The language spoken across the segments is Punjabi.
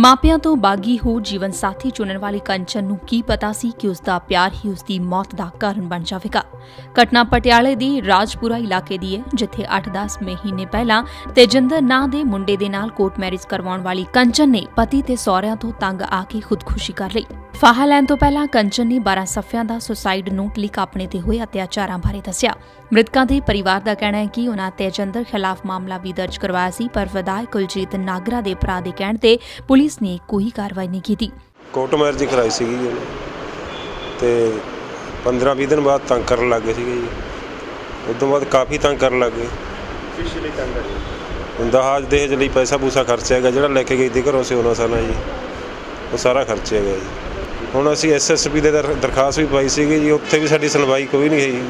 ਮਾਪਿਆਂ ਤੋਂ ਬਾਗੀ ਹੋ ਜੀਵਨ ਸਾਥੀ ਚੁਣਨ ਵਾਲੀ ਕੰਚਨ ਨੂੰ ਕੀ ਪਤਾ ਸੀ ਕਿ ਉਸ ਦਾ ਪਿਆਰ ਹੀ ਉਸ ਦੀ ਮੌਤ ਦਾ ਕਾਰਨ ਬਣ ਜਾਵੇਗਾ? ਘਟਨਾ ਪਟਿਆਲੇ ਦੀ ਰਾਜਪੁਰਾ ਇਲਾਕੇ ਦੀ ਹੈ, ਜਿੱਥੇ 8-10 ਮਹੀਨੇ ਪਹਿਲਾਂ ਤੇਜਿੰਦਰ ਨਾਂ ਦੇ ਮੁੰਡੇ ਦੇ ਨਾਲ ਕੋਰਟ ਮੈਰਿਜ ਕਰਵਾਉਣ ਵਾਲੀ ਕੰਚਨ ਨੇ ਪਤੀ ਤੇ ਸਹੁਰਿਆਂ ਤੋਂ ਤੰਗ ਆ ਕੇ ਖੁਦਕੁਸ਼ੀ ਕਰ ਲਈ। ਫਾਹਾ ਲੈਣ ਤੋਂ ਪਹਿਲਾਂ ਕੰਚਨ ਨੇ 12 ਸਫ਼ਿਆਂ ਦਾ ਸੁਸਾਈਡ ਨੋਟ ਲਿਖ ਆਪਣੇ ਤੇ ਹੋਏ ਅਤਿਆਚਾਰਾਂ ਬਾਰੇ ਦੱਸਿਆ। ਮ੍ਰਿਤਕਾਂ ਦੇ ਪਰਿਵਾਰ ਦਾ ਕਹਿਣਾ ਹੈ ਕਿ ਉਨ੍ਹਾਂ ਤੇਜਿੰਦਰ ਖਿਲਾਫ ਮਾਮਲਾ ਵੀ ਦਰਜ ਕਰਵਾਇਆ ਸੀ, ਪਰ ਵਿਧਾਇਕ ਕੁਲਜੀਤ ਨਾਗਰਾ ਦੇ ਭਰਾ ਦੇ ਕਹਿਣ ਤੇ ਪੁਲਿਸ ਨੇ ਕੋਈ ਕਾਰਵਾਈ ਨਹੀਂ ਕੀਤੀ। ਕੋਰਟ ਮੈਰਿਜ ਕਰਾਈ ਸੀਗੀ ਜੀ ਤੇ 15-20 ਦਿਨ ਬਾਅਦ ਤੰਗ ਕਰਨ ਲੱਗੇ ਸੀਗੇ ਜੀ। ਉਸ ਤੋਂ ਬਾਅਦ ਕਾਫੀ ਤੰਗ ਕਰਨ ਲੱਗੇ ਪਿਛਲੀ ਤੰਗ ਕਰੀ ਦਹਾਜ ਦਹੇਜ ਲਈ ਪੈਸਾ ਪੂਸਾ ਖਰਚਿਆ ਗਿਆ ਜਿਹੜਾ ਲੈ ਕੇ ਗਈ ਦੀ ਘਰੋਂ ਸੀ ਉਹਨਾਂ ਸਾਨਾ ਜੀ। ਉਹ ਸਾਰਾ ਖਰਚਿਆ ਗਿਆ ਜੀ। ਹੁਣ ਅਸੀਂ ਐਸਐਸਪੀ ਦੇ ਦਰ- ਦਰਖਾਸਤ ਵੀ ਪਾਈ ਸੀਗੀ ਜੀ। ਉੱਥੇ ਵੀ ਸਾਡੀ ਸੁਣਵਾਈ ਕੋਈ ਨਹੀਂ ਹੋਈ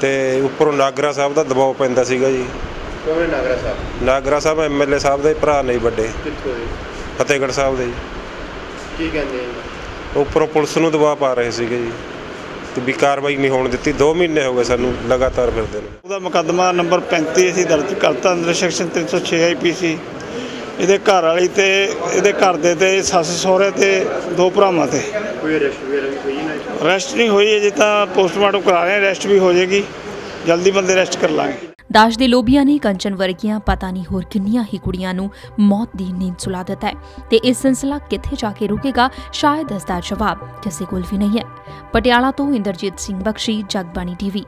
ਤੇ ਉੱਪਰੋਂ ਨਾਗਰਾ ਸਾਹਿਬ ਦਾ ਦਬਾਅ ਪੈਂਦਾ ਸੀਗਾ ਜੀ। ਹੈ ਨਾਗਰਾ ਸਾਹਿਬ? ਨਾਗਰਾ ਸਾਹਿਬ ਐਮਐਲਏ ਸਾਹਿਬ ਦੇ ਭਰਾ ਨਹੀਂ ਵੱਡੇ। ਕਿੱਥੋਂ ਦੇ ਫਤਿਹਗੜ੍ਹ ਸਾਹਿਬ ਦੇ ਜੀ। ਕੀ ਕਹਿੰਦੇ ਆ? ਜੀ? ਉੱਪਰੋਂ ਪੁਲਿਸ ਨੂੰ ਦਬਾਅ ਪਾ ਰਹੇ ਸੀਗੇ ਜੀ। ਤੇ ਵੀ ਕਾਰਵਾਈ ਨਹੀਂ ਹੋਣ ਦਿੱਤੀ। 2 ਮਹੀਨੇ ਹੋ ਗਏ ਸਾਨੂੰ ਲਗਾਤਾਰ ਫਿਰਦੇ ਨੂੰ। ਉਹਦਾ ਮੁਕੱਦਮਾ ਨੰਬਰ 35 ਅਸੀਂ ਦਰਜ ਕਰਤਾ ਅੰਦਰ ਸੈਕਸ਼ਨ 306 ਆਈਪੀਸੀ ਇਹਦੇ ਘਰ ਵਾਲੀ ਤੇ ਇਹਦੇ ਘਰ ਦੇ ਤੇ ਸੱਸ ਸਹੁਰੇ ਤੇ ਦੋ ਭਰਾਵਾਂ ਤੇ। ਕੋਈ ਅਰੈਸਟ ਵਗੈਰਾ ਵੀ ਹੋਈ ਨਾ ਜੀ? ਅਰੈਸਟ ਨਹੀਂ ਹੋਈ ਅਜੇ ਤਾਂ ਪੋਸਟਮਾਰਟਮ ਕਰਾ ਰਹੇ ਅਰੈਸਟ ਵੀ ਹੋ ਜਾਏਗੀ। ਜਲਦੀ ਬੰਦੇ ਅਰੈਸਟ ਕਰ ਲਾਂਗੇ। ਦਾਜ ਦੇ ਲੋਭੀਆਂ ਨੇ ਕੰਚਨ ਵਰਗੀਆਂ ਪਤਾ ਨਹੀਂ ਹੋਰ ਕਿੰਨੀਆਂ ਹੀ ਕੁੜੀਆਂ ਨੂੰ ਮੌਤ ਦੀ ਨੀਂਦ ਸੁਲਾ ਦਿੱਤਾ ਹੈ। ਤੇ ਇਹ ਸਿਲਸਿਲਾ ਕਿੱਥੇ ਜਾ ਕੇ ਰੁਕੇਗਾ, ਸ਼ਾਇਦ ਇਸ ਦਾ ਜਵਾਬ ਕਿਸੇ ਕੋਲ ਵੀ ਨਹੀਂ ਹੈ। ਪਟਿਆਲਾ ਤੋਂ ਇੰਦਰਜੀਤ ਸਿੰਘ ਬਖਸ਼ੀ, ਜਗਬਾਣੀ ਟੀਵੀ।